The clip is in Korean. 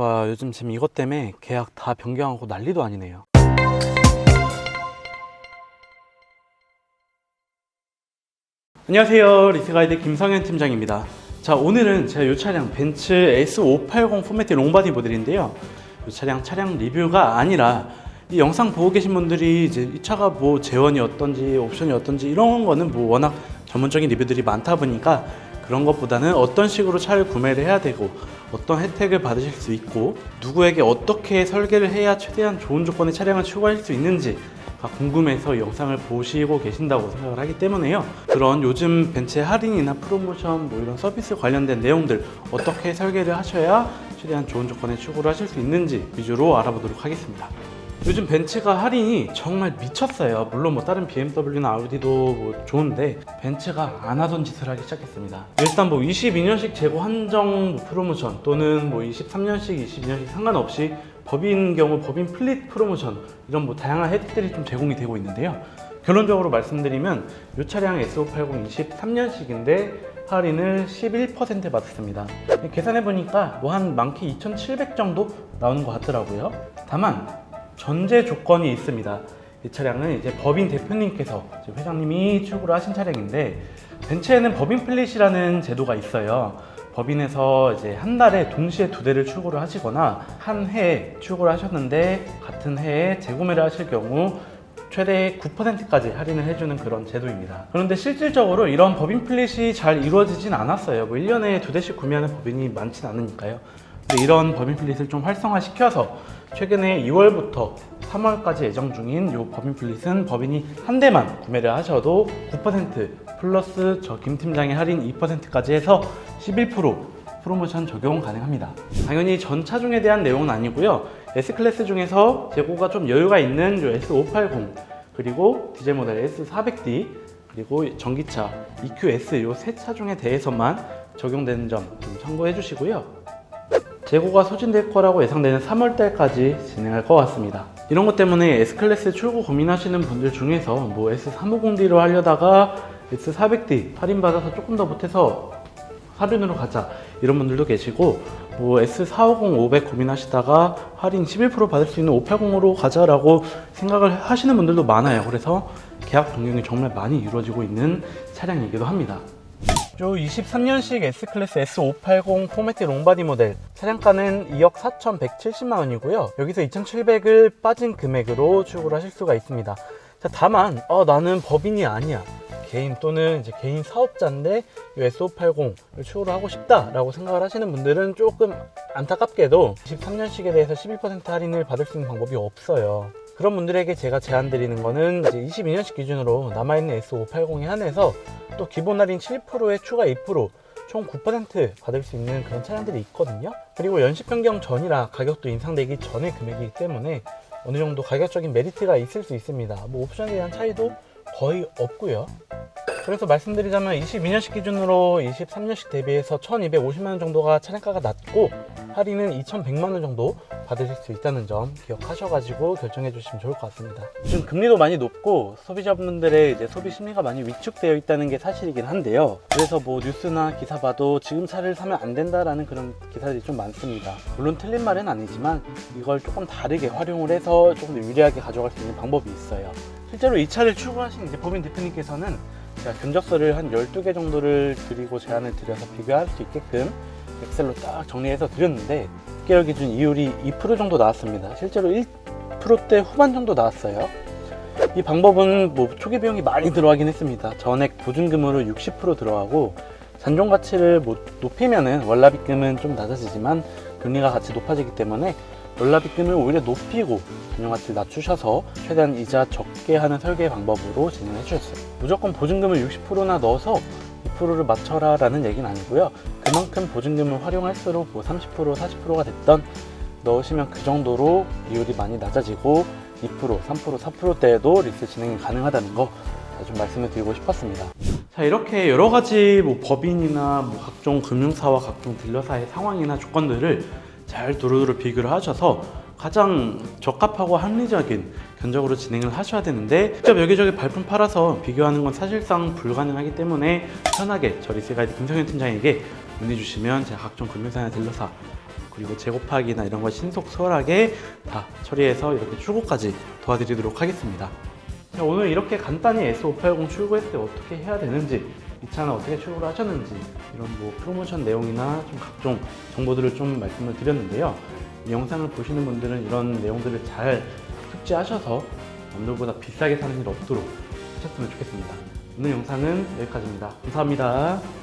와 요즘 지금 이것 때문에 계약 다 변경하고 난리도 아니네요. 안녕하세요 리스가이드 김성현 팀장입니다. 자 오늘은 제가 이 차량 벤츠 S580 포매트 롱바디 모델인데요. 이 차량 차량 리뷰가 아니라 이 영상 보고 계신 분들이 이제 이 차가 뭐 재원이 어떤지 옵션이 어떤지 이런 거는 뭐 워낙 전문적인 리뷰들이 많다 보니까 그런 것보다는 어떤 식으로 차를 구매를 해야 되고 어떤 혜택을 받으실 수 있고 누구에게 어떻게 설계를 해야 최대한 좋은 조건의 차량을 추구할 수 있는지 가 궁금해서 이 영상을 보시고 계신다고 생각을 하기 때문에요. 그런 요즘 벤츠의 할인이나 프로모션 뭐 이런 서비스 관련된 내용들 어떻게 설계를 하셔야 최대한 좋은 조건의 추구를 하실 수 있는지 위주로 알아보도록 하겠습니다. 요즘 벤츠가 할인이 정말 미쳤어요. 물론 뭐 다른 BMW나 아우디도 뭐 좋은데 벤츠가 안 하던 짓을 하기 시작했습니다. 일단 뭐 22년식 재고 한정 뭐 프로모션 또는 뭐 23년식, 22년식 상관없이 법인 경우 법인 플릿 프로모션 이런 뭐 다양한 혜택들이 좀 제공이 되고 있는데요. 결론적으로 말씀드리면 이 차량 S580 23년식인데 할인을 11% 받았습니다. 계산해 보니까 뭐 한 많게 2,700 정도 나오는 것 같더라고요. 다만 전제 조건이 있습니다. 이 차량은 이제 법인 대표님께서 회장님이 출고를 하신 차량인데 벤츠에는 법인 플릿이라는 제도가 있어요. 법인에서 이제 한 달에 동시에 두 대를 출고를 하시거나 한 해에 출고를 하셨는데 같은 해에 재구매를 하실 경우 최대 9%까지 할인을 해주는 그런 제도입니다. 그런데 실질적으로 이런 법인 플릿이 잘 이루어지진 않았어요. 뭐 1년에 두 대씩 구매하는 법인이 많진 않으니까요. 근데 이런 법인 플릿을 좀 활성화시켜서 최근에 2월부터 3월까지 예정 중인 이 법인 플릿은 법인이 한 대만 구매를 하셔도 9% 플러스 저 김 팀장의 할인 2%까지 해서 11% 프로모션 적용 가능합니다. 당연히 전 차종에 대한 내용은 아니고요. S클래스 중에서 재고가 좀 여유가 있는 이 S580 그리고 디젤 모델 S400D 그리고 전기차 EQS 이 세 차종에 대해서만 적용되는 점좀 참고해 주시고요. 재고가 소진될 거라고 예상되는 3월달까지 진행할 것 같습니다. 이런 것 때문에 S클래스 출고 고민하시는 분들 중에서 뭐 S350D로 하려다가 S400D 할인받아서 조금 더 못해서 할인으로 가자 이런 분들도 계시고 뭐 S450, 500 고민하시다가 할인 11% 받을 수 있는 580으로 가자라고 생각을 하시는 분들도 많아요. 그래서 계약 변경이 정말 많이 이루어지고 있는 차량이기도 합니다. 요 23년식 S클래스 S580 포매트 롱바디 모델 차량가는 2억 4,170만 원이고요. 여기서 2,700을 빠진 금액으로 출고를 하실 수가 있습니다. 자, 다만 어, 나는 법인이 아니야. 개인 또는 이제 개인 사업자인데 이 S580을 출고를 하고 싶다라고 생각을 하시는 분들은 조금 안타깝게도 23년식에 대해서 11% 할인을 받을 수 있는 방법이 없어요. 그런 분들에게 제가 제안 드리는 거는 이제 22년식 기준으로 남아있는 S580에 한해서 또 기본 할인 7%에 추가 2%, 총 9% 받을 수 있는 그런 차량들이 있거든요. 그리고 연식 변경 전이라 가격도 인상되기 전의 금액이기 때문에 어느 정도 가격적인 메리트가 있을 수 있습니다. 뭐 옵션에 대한 차이도 거의 없고요. 그래서 말씀드리자면 22년식 기준으로 23년식 대비해서 1250만 원 정도가 차량가가 낮고 할인은 2100만 원 정도 받으실 수 있다는 점 기억하셔가지고 결정해 주시면 좋을 것 같습니다. 지금 금리도 많이 높고 소비자분들의 이제 소비 심리가 많이 위축되어 있다는 게 사실이긴 한데요. 그래서 뭐 뉴스나 기사 봐도 지금 차를 사면 안 된다라는 그런 기사들이 좀 많습니다. 물론 틀린 말은 아니지만 이걸 조금 다르게 활용을 해서 조금 더 유리하게 가져갈 수 있는 방법이 있어요. 실제로 이 차를 출고하신 이제 법인 대표님께서는 제가 견적서를 한 12개 정도를 드리고 제안을 드려서 비교할 수 있게끔 엑셀로 딱 정리해서 드렸는데 6개월 기준 이율이 2% 정도 나왔습니다. 실제로 1%대 후반 정도 나왔어요. 이 방법은 뭐 초기 비용이 많이 들어가긴 했습니다. 전액 보증금으로 60% 들어가고 잔존 가치를 뭐 높이면은 월납입금은 좀 낮아지지만 금리가 같이 높아지기 때문에 월납입금을 오히려 높이고 잔존 가치를 낮추셔서 최대한 이자 적게 하는 설계 방법으로 진행해 주셨어요. 무조건 보증금을 60%나 넣어서 2%를 맞춰라 라는 얘기는 아니고요. 그만큼 보증금을 활용할수록 뭐 30%, 40%가 됐던 넣으시면 그 정도로 이율이 많이 낮아지고 2%, 3%, 4%대에도 리스 진행이 가능하다는 거 좀 말씀을 드리고 싶었습니다. 자 이렇게 여러 가지 뭐 법인이나 뭐 각종 금융사와 각종 딜러사의 상황이나 조건들을 잘 두루두루 비교를 하셔서 가장 적합하고 합리적인 견적으로 진행을 하셔야 되는데 직접 여기저기 발품 팔아서 비교하는 건 사실상 불가능하기 때문에 편하게 저 리스가이드 김성현 팀장에게 문의 주시면 제가 각종 금융사나 딜러사 그리고 재고파기나 이런 걸 신속 수월하게 다 처리해서 이렇게 출고까지 도와드리도록 하겠습니다. 자, 오늘 이렇게 간단히 S580 출고했을 때 어떻게 해야 되는지 이 차는 어떻게 출고를 하셨는지 이런 뭐 프로모션 내용이나 좀 각종 정보들을 좀 말씀을 드렸는데요. 이 영상을 보시는 분들은 이런 내용들을 잘 숙지하셔서 남들보다 비싸게 사는 일 없도록 하셨으면 좋겠습니다. 오늘 영상은 여기까지입니다. 감사합니다.